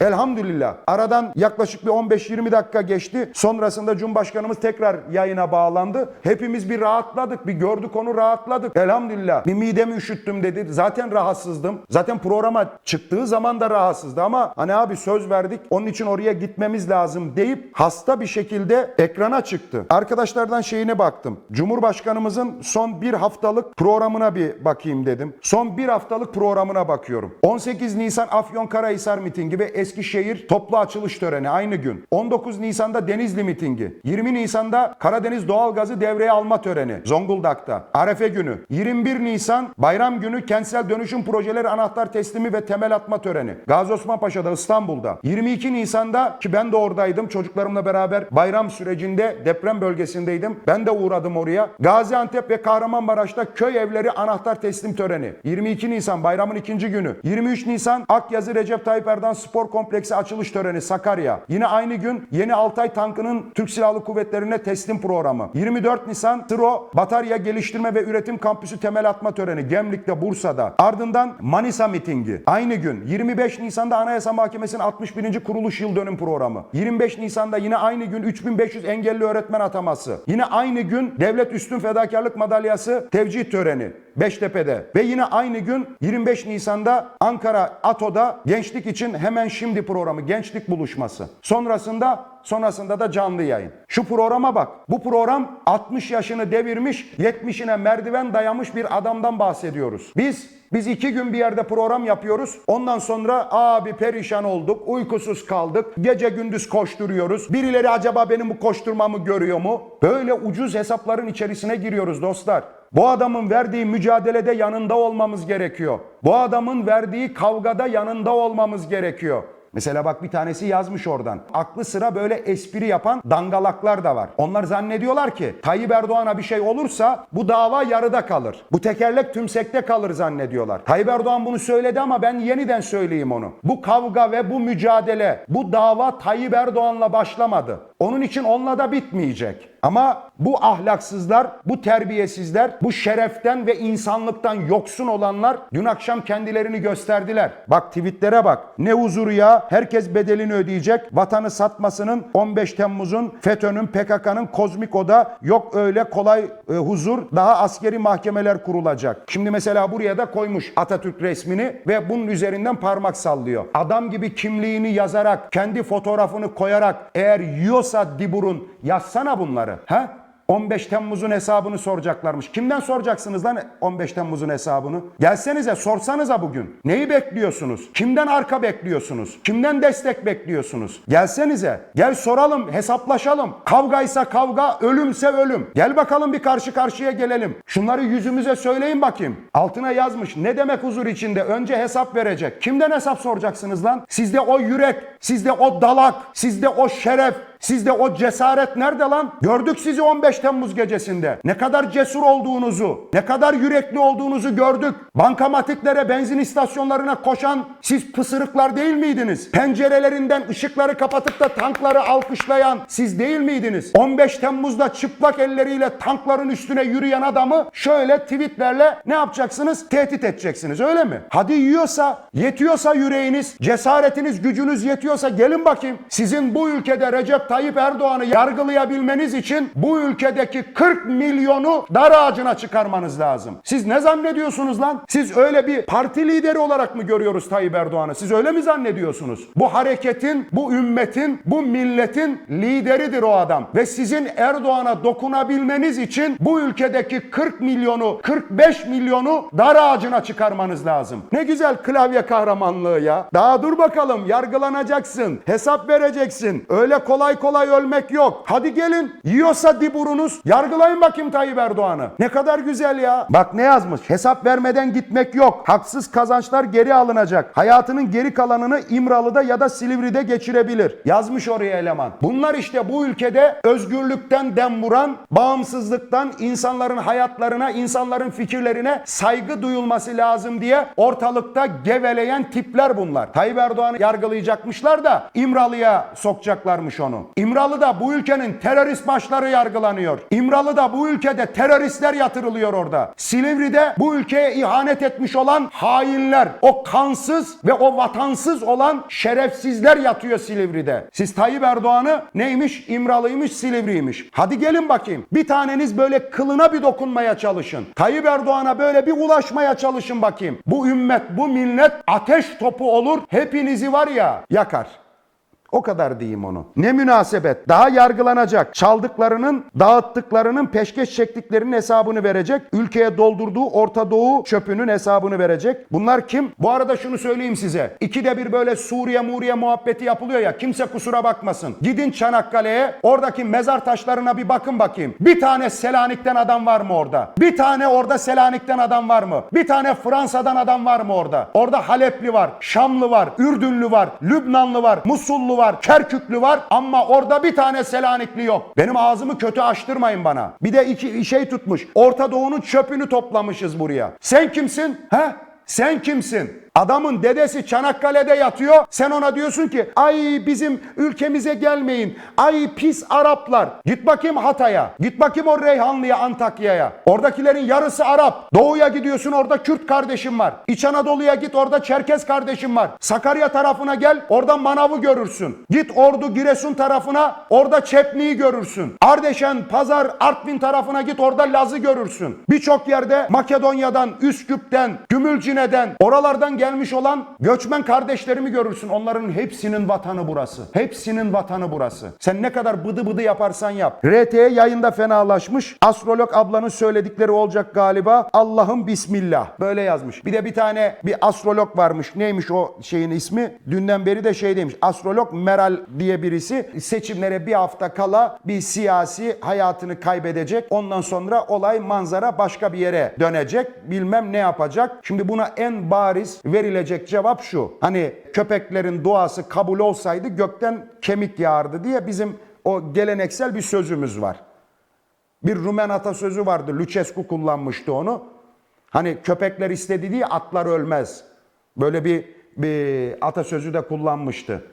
Elhamdülillah. Aradan yaklaşık bir 15-20 dakika geçti. Sonrasında Cumhurbaşkanımız tekrar yayına bağlandı. Hepimiz bir rahatladık. Bir gördük onu rahatladık. Elhamdülillah. Bir midemi üşüttüm dedi. Zaten rahatsızdım. Zaten programa çıktığı zaman da rahatsızdı ama hani abi söz verdik. Onun için oraya gitmemiz lazım deyip hasta bir şekilde ekrana çıktı. Arkadaşlardan şeyine baktım. Cumhurbaşkanımızın son bir haftalık programına bir bakayım dedim. Son bir haftalık programına bakıyorum. 18 Nisan Afyonkarahisar mitingi ve Eskişehir toplu açılış töreni aynı gün. 19 Nisan'da Denizli mitingi. 20 Nisan'da Karadeniz doğalgazı devreye alma töreni Zonguldak'ta. Arefe günü. 21 Nisan bayram günü kentsel dönüşüm projeleri anahtar teslimi ve temel atma töreni. Gazi Osman İstanbul'da. 22 Nisan'da ki ben de oradaydım çocuklarımla beraber bayram sürecinde deprem bölgesindeydim. Ben de uğradım oraya. Gaziantep ve Kahramanmaraş'ta köy evleri anahtar teslim töreni. 22 Nisan bayramın ikinci günü. 23 Nisan Akyazı Recep Tayyip Erdoğan Spor Kompleksi açılış töreni Sakarya. Yine aynı gün Yeni Altay tankının Türk Silahlı Kuvvetleri'ne teslim programı. 24 Nisan Tro Batarya Geliştirme ve Üretim Kampüsü temel atma töreni Gemlik'te Bursa'da. Ardından Manisa mitingi. Aynı gün 25 Nisan'da Anayasa Mahkemesi'nin 61. kuruluş yıl dönüm programı. 25 Nisan'da yine aynı gün 3500 engelli öğretmen ataması. Yine aynı gün Devlet Üstün Fedakarlık Madalyası tevcih töreni. Beştepe'de ve yine aynı gün 25 Nisan'da Ankara ATO'da gençlik için hemen şimdi programı gençlik buluşması. Sonrasında sonrasında da canlı yayın. Şu programa bak. Bu program 60 yaşını devirmiş, 70'ine merdiven dayamış bir adamdan bahsediyoruz. Biz biz iki gün bir yerde program yapıyoruz. Ondan sonra abi perişan olduk, uykusuz kaldık, gece gündüz koşturuyoruz. Birileri acaba benim bu koşturmamı görüyor mu? Böyle ucuz hesapların içerisine giriyoruz dostlar. Bu adamın verdiği mücadelede yanında olmamız gerekiyor. Bu adamın verdiği kavgada yanında olmamız gerekiyor. Mesela bak bir tanesi yazmış oradan. Aklı sıra böyle espri yapan dangalaklar da var. Onlar zannediyorlar ki Tayyip Erdoğan'a bir şey olursa bu dava yarıda kalır. Bu tekerlek tümsekte kalır zannediyorlar. Tayyip Erdoğan bunu söyledi ama ben yeniden söyleyeyim onu. Bu kavga ve bu mücadele, bu dava Tayyip Erdoğan'la başlamadı. Onun için onunla da bitmeyecek. Ama bu ahlaksızlar, bu terbiyesizler, bu şereften ve insanlıktan yoksun olanlar dün akşam kendilerini gösterdiler. Bak tweetlere bak. Ne huzuru ya? Herkes bedelini ödeyecek. Vatanı satmasının 15 Temmuz'un, FETÖ'nün, PKK'nın kozmik oda yok öyle kolay e, huzur. Daha askeri mahkemeler kurulacak. Şimdi mesela buraya da koymuş Atatürk resmini ve bunun üzerinden parmak sallıyor. Adam gibi kimliğini yazarak, kendi fotoğrafını koyarak eğer yiyorsa Dibur'un yazsana bunları. Ha? 15 Temmuz'un hesabını soracaklarmış. Kimden soracaksınız lan 15 Temmuz'un hesabını? Gelsenize sorsanıza bugün. Neyi bekliyorsunuz? Kimden arka bekliyorsunuz? Kimden destek bekliyorsunuz? Gelsenize. Gel soralım, hesaplaşalım. Kavgaysa kavga, ölümse ölüm. Gel bakalım bir karşı karşıya gelelim. Şunları yüzümüze söyleyin bakayım. Altına yazmış. Ne demek huzur içinde? Önce hesap verecek. Kimden hesap soracaksınız lan? Sizde o yürek, sizde o dalak, sizde o şeref, Sizde o cesaret nerede lan? Gördük sizi 15 Temmuz gecesinde. Ne kadar cesur olduğunuzu, ne kadar yürekli olduğunuzu gördük. Bankamatiklere, benzin istasyonlarına koşan siz pısırıklar değil miydiniz? Pencerelerinden ışıkları kapatıp da tankları alkışlayan siz değil miydiniz? 15 Temmuz'da çıplak elleriyle tankların üstüne yürüyen adamı şöyle tweetlerle ne yapacaksınız? Tehdit edeceksiniz öyle mi? Hadi yiyorsa, yetiyorsa yüreğiniz, cesaretiniz, gücünüz yetiyorsa gelin bakayım. Sizin bu ülkede Recep Tayyip Erdoğan'ı yargılayabilmeniz için bu ülkedeki 40 milyonu dar ağacına çıkarmanız lazım. Siz ne zannediyorsunuz lan? Siz öyle bir parti lideri olarak mı görüyoruz Tayyip Erdoğan'ı? Siz öyle mi zannediyorsunuz? Bu hareketin, bu ümmetin, bu milletin lideridir o adam. Ve sizin Erdoğan'a dokunabilmeniz için bu ülkedeki 40 milyonu, 45 milyonu dar ağacına çıkarmanız lazım. Ne güzel klavye kahramanlığı ya. Daha dur bakalım yargılanacaksın, hesap vereceksin. Öyle kolay kolay ölmek yok. Hadi gelin. Yiyorsa diburunuz. Yargılayın bakayım Tayyip Erdoğan'ı. Ne kadar güzel ya. Bak ne yazmış. Hesap vermeden gitmek yok. Haksız kazançlar geri alınacak. Hayatının geri kalanını İmralı'da ya da Silivri'de geçirebilir. Yazmış oraya eleman. Bunlar işte bu ülkede özgürlükten dem vuran, bağımsızlıktan insanların hayatlarına, insanların fikirlerine saygı duyulması lazım diye ortalıkta geveleyen tipler bunlar. Tayyip Erdoğan'ı yargılayacakmışlar da İmralı'ya sokacaklarmış onu. İmralı'da bu ülkenin terörist başları yargılanıyor. İmralı'da bu ülkede teröristler yatırılıyor orada. Silivri'de bu ülkeye ihanet etmiş olan hainler, o kansız ve o vatansız olan şerefsizler yatıyor Silivri'de. Siz Tayyip Erdoğan'ı neymiş? İmralıymış, Silivri'ymiş. Hadi gelin bakayım. Bir taneniz böyle kılına bir dokunmaya çalışın. Tayyip Erdoğan'a böyle bir ulaşmaya çalışın bakayım. Bu ümmet, bu millet ateş topu olur. Hepinizi var ya yakar. O kadar diyeyim onu. Ne münasebet. Daha yargılanacak. Çaldıklarının, dağıttıklarının, peşkeş çektiklerinin hesabını verecek. Ülkeye doldurduğu Orta Doğu çöpünün hesabını verecek. Bunlar kim? Bu arada şunu söyleyeyim size. İkide bir böyle Suriye Muriye muhabbeti yapılıyor ya. Kimse kusura bakmasın. Gidin Çanakkale'ye. Oradaki mezar taşlarına bir bakın bakayım. Bir tane Selanik'ten adam var mı orada? Bir tane orada Selanik'ten adam var mı? Bir tane Fransa'dan adam var mı orada? Orada Halepli var, Şamlı var, Ürdünlü var, Lübnanlı var, Musullu var, Kerküklü var ama orada bir tane Selanikli yok. Benim ağzımı kötü açtırmayın bana. Bir de iki şey tutmuş. Orta Doğu'nun çöpünü toplamışız buraya. Sen kimsin? He? Sen kimsin? Adamın dedesi Çanakkale'de yatıyor. Sen ona diyorsun ki ay bizim ülkemize gelmeyin. Ay pis Araplar. Git bakayım Hatay'a. Git bakayım o Reyhanlı'ya, Antakya'ya. Oradakilerin yarısı Arap. Doğuya gidiyorsun orada Kürt kardeşim var. İç Anadolu'ya git orada Çerkez kardeşim var. Sakarya tarafına gel orada Manav'ı görürsün. Git Ordu Giresun tarafına orada Çepni'yi görürsün. Ardeşen, Pazar, Artvin tarafına git orada Laz'ı görürsün. Birçok yerde Makedonya'dan, Üsküp'ten, Gümülcine'den oralardan gelmiş olan göçmen kardeşlerimi görürsün. Onların hepsinin vatanı burası. Hepsinin vatanı burası. Sen ne kadar bıdı bıdı yaparsan yap. RT'ye yayında fenalaşmış. Astrolog ablanın söyledikleri olacak galiba. Allah'ım bismillah. Böyle yazmış. Bir de bir tane bir astrolog varmış. Neymiş o şeyin ismi? Dünden beri de şey demiş. Astrolog Meral diye birisi seçimlere bir hafta kala bir siyasi hayatını kaybedecek. Ondan sonra olay manzara başka bir yere dönecek. Bilmem ne yapacak. Şimdi en bariz verilecek cevap şu. Hani köpeklerin duası kabul olsaydı gökten kemik yağardı diye bizim o geleneksel bir sözümüz var. Bir Rumen atasözü vardı. Lucescu kullanmıştı onu. Hani köpekler istedi diye atlar ölmez. Böyle bir, bir atasözü de kullanmıştı.